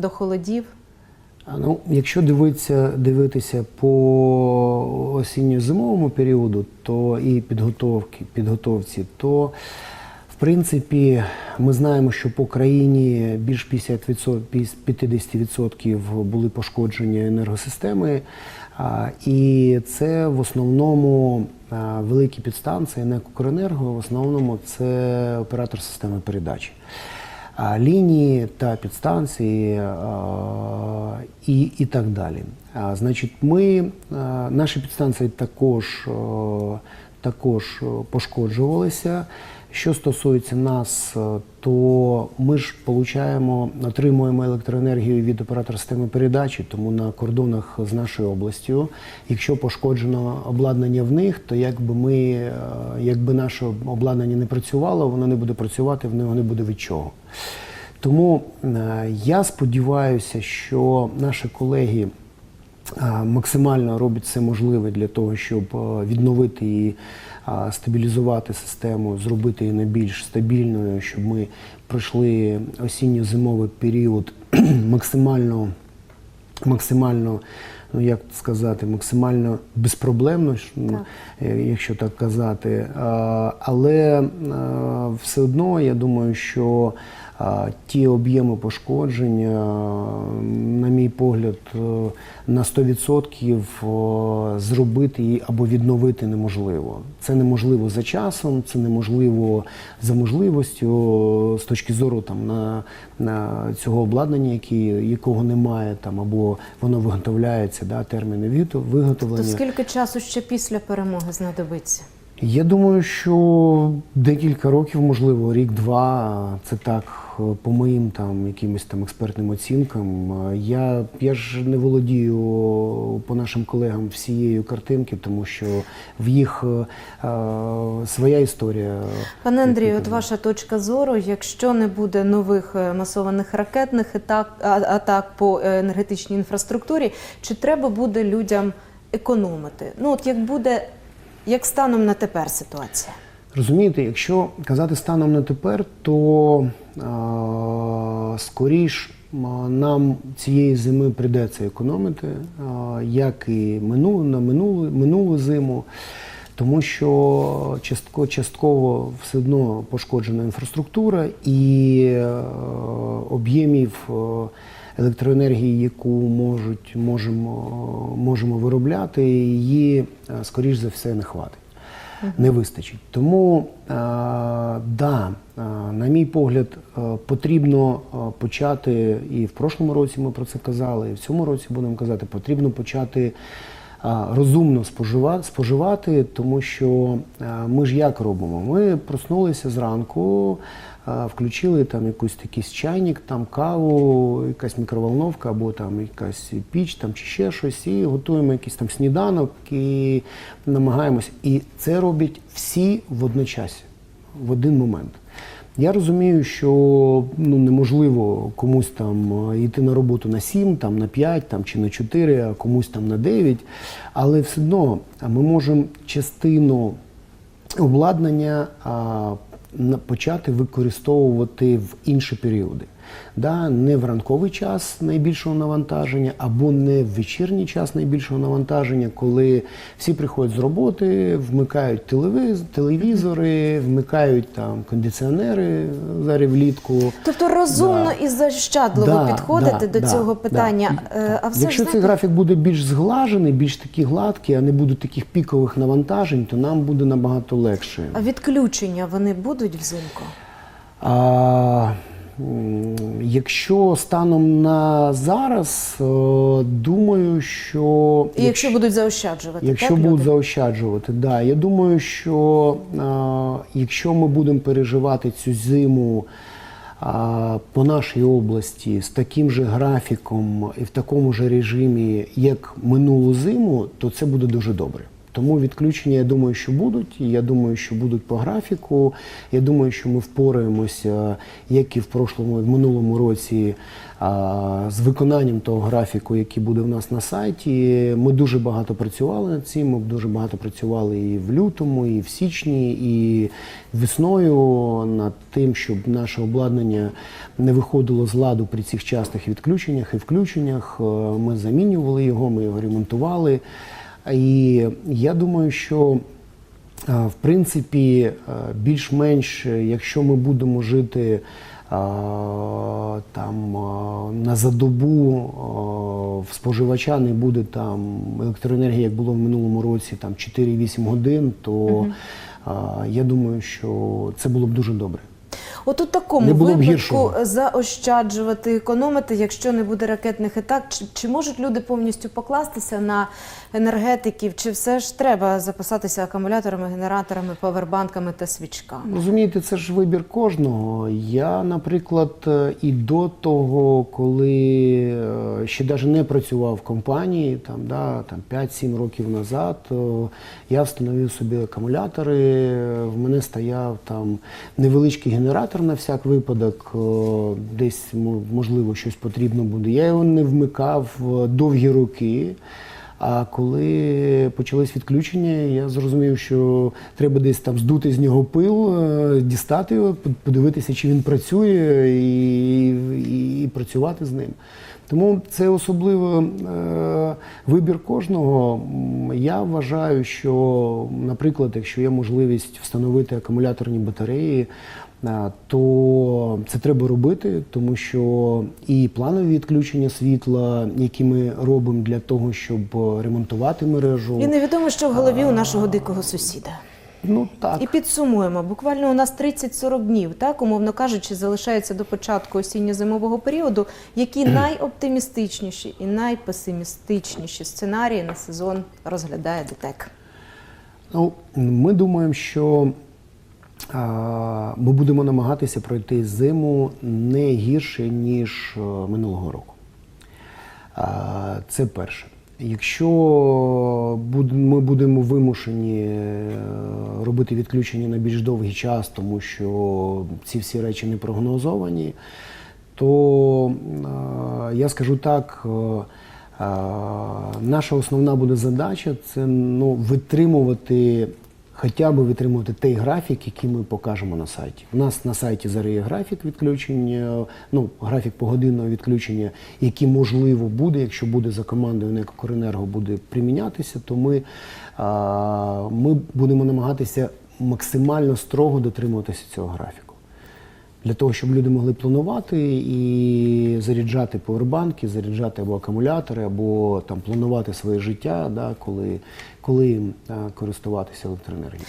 до холодів? Ну, якщо дивитися, дивитися по осінньо-зимовому періоду, то і підготовки, підготовці, то в принципі ми знаємо, що по країні більш 50%, 50% були пошкоджені енергосистеми. І це в основному великі підстанції, не Укренерго, в основному це оператор системи передачі. Лінії та підстанції і, і так далі. Значить, ми, наші підстанції також, також пошкоджувалися. Що стосується нас, то ми ж получаємо, отримуємо електроенергію від оператора системи передачі, тому на кордонах з нашою областю, якщо пошкоджено обладнання в них, то якби ми, е, якби наше обладнання не працювало, воно не буде працювати, в нього не буде від чого. Тому е, я сподіваюся, що наші колеги е, максимально роблять все можливе для того, щоб е, відновити і е, стабілізувати систему, зробити її найбільш стабільною, щоб ми пройшли осінньо-зимовий період максимально максимально, ну як сказати, максимально безпроблемно, ну, е, якщо так казати. Але все одно я думаю, що ті об'єми пошкодження, на мій погляд, е, на 100% е, зробити її або відновити неможливо. Це неможливо за часом, це неможливо за можливостю з точки зору там на, на цього обладнання, які, якого немає там, або воно виготовляється, да, терміни виготовлення. скільки часу ще після перемоги знадобиться? Я думаю, що декілька років, можливо, рік-два, це так, е, по моїм там якимось там експертним оцінкам. Е, Я, я ж не володію по нашим колегам всією картинки, тому що в їх е, е, своя історія. Пане Андрію, от ваша точка зору, якщо не буде нових масованих ракетних атак, атак по енергетичній інфраструктурі, чи треба буде людям економити? Ну от як буде, як станом на тепер ситуація? Розумієте, якщо казати станом на тепер, то а, скоріш нам цієї зими прийдеться економити, як і минулу, на минулу, минулу зиму, тому що частково, частково все одно пошкоджена інфраструктура і е, об'ємів е, електроенергії, яку можуть, можемо, можемо виробляти, її, е, скоріш за все, не хватить не вистачить. Тому, е, да, е, на мій погляд, е, потрібно почати, і в прошлому році ми про це казали, і в цьому році будемо казати, потрібно почати розумно споживати, тому що ми ж як робимо? Ми проснулися зранку, включили там якийсь якийсь чайник, там каву, якась мікроволновка або там якась піч, там чи ще щось, і готуємо якийсь там сніданок і намагаємось. І це роблять всі водночас, в один момент. Я розумію, що ну, неможливо комусь там е, йти на роботу на 7, там, на 5 там, чи на 4, а комусь там на 9. Але все одно ми можемо частину обладнання почати використовувати в інші періоди. Да, не в ранковий час найбільшого навантаження, або не в вечірній час найбільшого навантаження, коли всі приходять з роботи, вмикають телевіз, телевізори, вмикають там кондиціонери зараз влітку. Тобто розумно і заощадливо Да, підходити да, до да, цього да. питання. Е, А все Якщо цей графік буде більш зглажений, більш такий гладкий, а не буде таких пікових навантажень, то нам буде набагато легше. а відключення вони будуть взимку? А, якщо станом на зараз, е, думаю, що І якщо будуть заощаджувати, якщо так, будуть люди? заощаджувати, да, я думаю, що е, якщо ми будемо переживати цю зиму а, по нашій області з таким же графіком і в такому же режимі, як минулу зиму, то це буде дуже добре. Тому відключення, я думаю, що будуть. Я думаю, що будуть по графіку. Я думаю, що ми впораємося, як і в прошлому, в минулому році, з виконанням того графіку, який буде в нас на сайті. Ми дуже багато працювали над цим. Ми дуже багато працювали і в лютому, і в січні, і весною над тим, щоб наше обладнання не виходило з ладу при цих частих відключеннях і включеннях. Е, Ми замінювали його, ми його ремонтували. І я думаю, що в принципі, більш-менш, якщо ми будемо жити там на задобу в споживача не буде там електроенергії, як було в минулому році, там 4-8 годин, то а, я думаю, що це було б дуже добре. От у такому випадку заощаджувати, економити, якщо не буде ракетних атак, чи, чи можуть люди повністю покластися на енергетиків, чи все ж треба запасатися акумуляторами, генераторами, павербанками та свічками? Розумієте, це ж вибір кожного. Я, наприклад, е, і до того, коли е, ще навіть не працював в компанії, там, да, там 5-7 років назад, я встановив собі акумулятори. В мене стояв там невеличкий генератор на всяк випадок, е, десь можливо щось потрібно буде. Я його не вмикав е, довгі роки. А коли почались відключення, я зрозумів, що треба десь там здути з нього пил, е, дістати його, подивитися, чи він працює, і, і, і працювати з ним. Тому це особливо е, вибір кожного. Я вважаю, що, наприклад, якщо є можливість встановити акумуляторні батареї, то це треба робити, тому що і планові відключення світла, які ми робимо для того, щоб е, ремонтувати мережу, І невідомо, що в голові у нашого дикого сусіда. Ну так І підсумуємо. Буквально у нас 30-40 днів, так умовно кажучи, залишається до початку осінньо-зимового періоду. Які найоптимістичніші і найпесимістичніші сценарії на сезон розглядає ДТЕК? Ну, ми думаємо, що а, ми будемо намагатися пройти зиму не гірше, ніж е, минулого року. А, це перше. Якщо ми будемо вимушені е, робити відключення на більш довгий час, тому що ці всі речі не прогнозовані, то е, я скажу так. е, Наша основна буде задача це ну, витримувати, хоча б витримувати той графік, який ми покажемо на сайті. У нас на сайті зараз є графік відключення, ну, графік погодинного відключення, який можливо буде, якщо буде за командою «Некокоренерго» буде примінятися, то ми, а, ми будемо намагатися максимально строго дотримуватися цього графіку. Для того, щоб люди могли планувати і заряджати повербанки, заряджати або акумулятори, або там планувати своє життя, да, коли, коли їм а, користуватися електроенергією.